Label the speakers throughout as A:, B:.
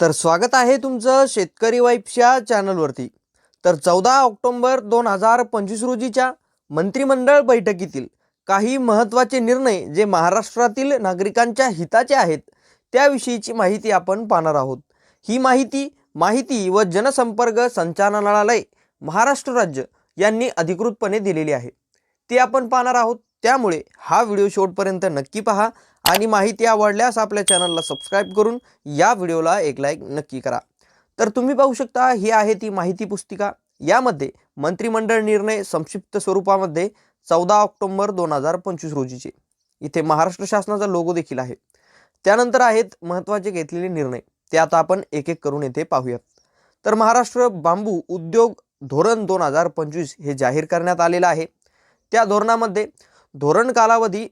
A: तर स्वागत आहे तुमचं शेतकरी वाईफच्या चॅनलवरती. तर चौदा ऑक्टोंबर दोन हजार पंचवीस रोजीच्या मंत्रिमंडळ बैठकीतील काही महत्त्वाचे निर्णय जे महाराष्ट्रातील नागरिकांच्या हिताचे आहेत त्याविषयीची माहिती आपण पाहणार आहोत. ही माहिती माहिती व जनसंपर्क संचालनालय महाराष्ट्र राज्य यांनी अधिकृतपणे दिलेली आहे. ती आपण पाहणार आहोत. त्यामुळे हा व्हिडिओ शेवटपर्यंत नक्की पहा आणि माहिती आवडल्यास आपल्या चॅनलला सबस्क्राईब करून या व्हिडिओला एक लाईक नक्की करा. तर तुम्ही पाहू शकता ही आहे ती माहिती पुस्तिका. यामध्ये मंत्रिमंडळ निर्णय संक्षिप्त स्वरूपामध्ये चौदा ऑक्टोंबर दोन हजार पंचवीस रोजीचे. इथे महाराष्ट्र शासनाचा लोगो देखील आहे. त्यानंतर आहेत महत्त्वाचे घेतलेले निर्णय. ते आता आपण एक एक करून येथे पाहूयात. तर महाराष्ट्र बांबू उद्योग धोरण दोन हजार पंचवीस हे जाहीर करण्यात आलेलं आहे. त्या धोरणामध्ये धोरण कालावधी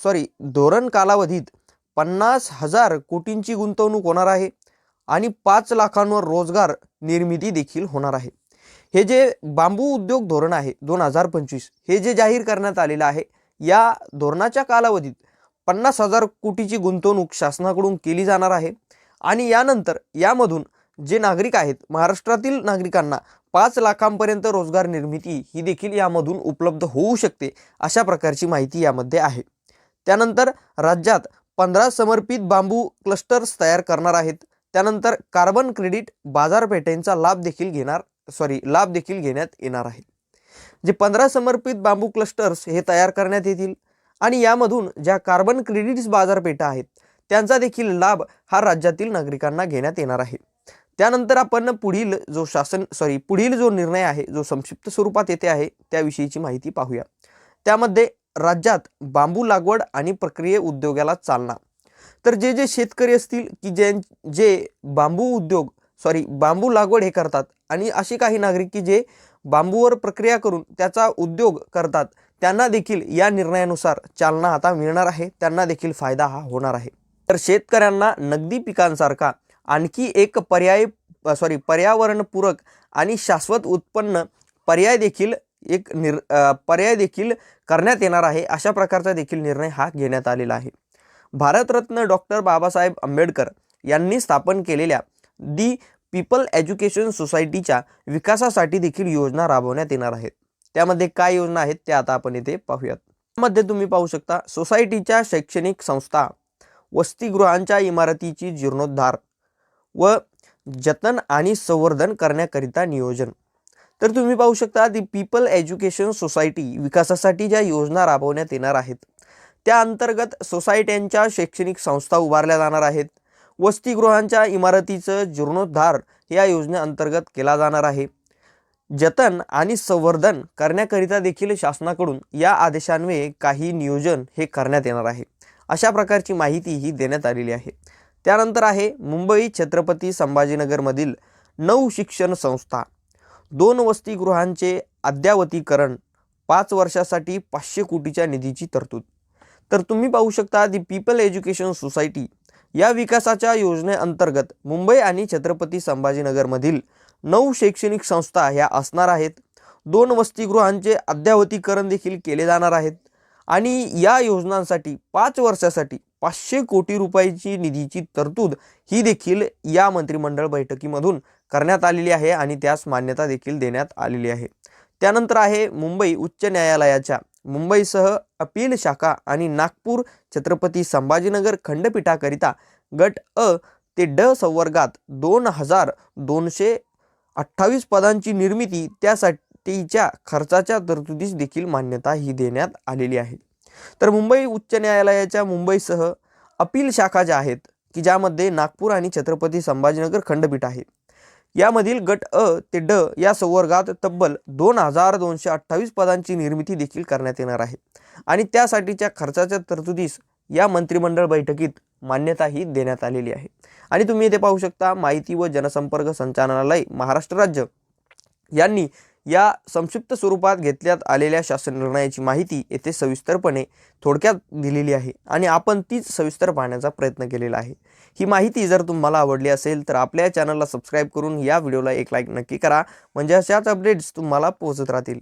A: सॉरी धोरण कालावधीत पन्नास हजार कोटींची गुंतवणूक होणार आहे आणि पाच लाखांवर रोजगार निर्मिती देखील होणार आहे. हे जे बांबू उद्योग धोरण आहे दोन हजार पंचवीस हे जे जाहीर करण्यात आलेलं आहे या धोरणाच्या कालावधीत पन्नास हजार कोटीची गुंतवणूक शासनाकडून केली जाणार आहे आणि यानंतर यामधून जे नागरिक आहेत महाराष्ट्रातील नागरिकांना पाच लाखांपर्यंत रोजगार निर्मिती ही देखील यामधून उपलब्ध होऊ शकते अशा प्रकारची माहिती यामध्ये आहे. त्यानंतर राज्यात पंधरा समर्पित बांबू क्लस्टर्स तयार करणार आहेत. त्यानंतर कार्बन क्रेडिट बाजारपेठेंचा लाभ देखील घेणार सॉरी लाभ देखील घेण्यात येणार आहे. जे पंधरा समर्पित बांबू क्लस्टर्स हे तयार करण्यात येतील आणि यामधून ज्या कार्बन क्रेडिट्स बाजारपेठा आहेत त्यांचा देखील लाभ हा राज्यातील नागरिकांना घेण्यात येणार आहे. त्यानंतर आपण पुढील जो शासन सॉरी पुढील जो निर्णय आहे जो संक्षिप्त स्वरूपात येथे आहे त्याविषयीची माहिती पाहूया. त्यामध्ये राज्यात बांबू लागवड आणि प्रक्रिये उद्योगाला चालना. तर जे जे शेतकरी असतील की जे जे बांबू उद्योग सॉरी बांबू लागवड हे करतात आणि असे काही नागरिक की जे बांबूवर प्रक्रिया करून त्याचा उद्योग करतात त्यांना देखील या निर्णयानुसार चालना आता मिळणार आहे त्यांना देखील फायदा हा होणार आहे. तर शेतकऱ्यांना नगदी पिकांसारखा आणखी एक पर्याय सॉरी पर्यावरणपूरक आणि शाश्वत उत्पन्न पर्याय देखील एक निर पर्याय देखील करण्यात येणार आहे. अशा प्रकारचा देखील निर्णय हा घेण्यात आलेला आहे. भारतरत्न डॉक्टर बाबासाहेब आंबेडकर यांनी स्थापन केलेल्या दी पीपल एज्युकेशन सोसायटीच्या विकासासाठी देखील योजना राबवण्यात येणार आहेत त्यामध्ये काय योजना आहेत त्या आता आपण इथे पाहूयात. त्यामध्ये तुम्ही पाहू शकता सोसायटीच्या शैक्षणिक संस्था वसतिगृहांच्या इमारतीची जीर्णोद्धार व जतन आणि संवर्धन करण्याकरिता नियोजन. तर तुम्ही पाहू शकता दी पीपल एज्युकेशन सोसायटी विकासासाठी ज्या योजना राबवण्यात येणार आहेत त्या अंतर्गत सोसायट्यांच्या शैक्षणिक संस्था उभारल्या जाणार आहेत. वसतिगृहांच्या इमारतीचं जीर्णोद्धार या योजनेअंतर्गत केला जाणार आहे. जतन आणि संवर्धन करण्याकरिता देखील शासनाकडून या आदेशान्वये काही नियोजन हे करण्यात येणार आहे. अशा प्रकारची माहिती ही देण्यात आलेली आहे. त्यानंतर आहे मुंबई छत्रपती संभाजीनगरमधील नऊ शिक्षण संस्था. दोन वसतिगृहांचे अद्यावतीकरण पाच वर्षासाठी पाचशे कोटीच्या निधीची तरतूद. तर तुम्ही पाहू शकता दी पीपल एज्युकेशन सोसायटी या विकासाच्या योजनेअंतर्गत मुंबई आणि छत्रपती संभाजीनगरमधील नऊ शैक्षणिक संस्था ह्या असणार आहेत. दोन वसतिगृहांचे अद्यावतीकरण देखील केले जाणार आहेत. आणि या योजनांसाठी पाच वर्षासाठी पाचशे कोटी रुपयाची निधीची तरतूद ही देखील या मंत्रिमंडळ बैठकीमधून करण्यात आलेली आहे आणि त्यास मान्यता देखील देण्यात आलेली आहे. त्यानंतर आहे मुंबई उच्च न्यायालयाच्या मुंबईसह अपील शाखा आणि नागपूर छत्रपती संभाजीनगर खंडपीठाकरिता गट अ ते ड संवर्गात दोन हजार दोनशे अठ्ठावीस पदांची निर्मिती त्यासाठी त्यासाठीच्या खर्चाच्या तरतुदीस देखील मान्यता ही देण्यात आलेली आहे. तर मुंबई उच्च न्यायालयाच्या मुंबईसह अपील शाखा ज्या आहेत की ज्यामध्ये नागपूर आणि छत्रपती संभाजीनगर खंडपीठ आहे. यामधील गट अ ते ड या संवर्गात तब्बल दोन हजार दोनशे अठ्ठावीस पदांची निर्मिती देखील करण्यात येणार आहे. आणि त्यासाठीच्या खर्चाच्या तरतुदीस या मंत्रिमंडळ बैठकीत मान्यता ही देण्यात आलेली आहे. आणि तुम्ही इथे पाहू शकता माहिती व जनसंपर्क संचालनालय महाराष्ट्र राज्य यांनी या संक्षिप्त स्वरूपात घेतल्यात आलेल्या शासन निर्णयाची माहिती येथे सविस्तरपणे थोडक्यात दिलेली आहे आणि आपण तीच सविस्तर पाहण्याचा प्रयत्न केलेला आहे. ही माहिती जर तुम्हाला आवडली असेल तर आपल्या चॅनलला सबस्क्राईब करून या व्हिडिओला एक लाईक नक्की करा. म्हणजे अशाच अपडेट्स तुम्हाला पोहोचत राहतील.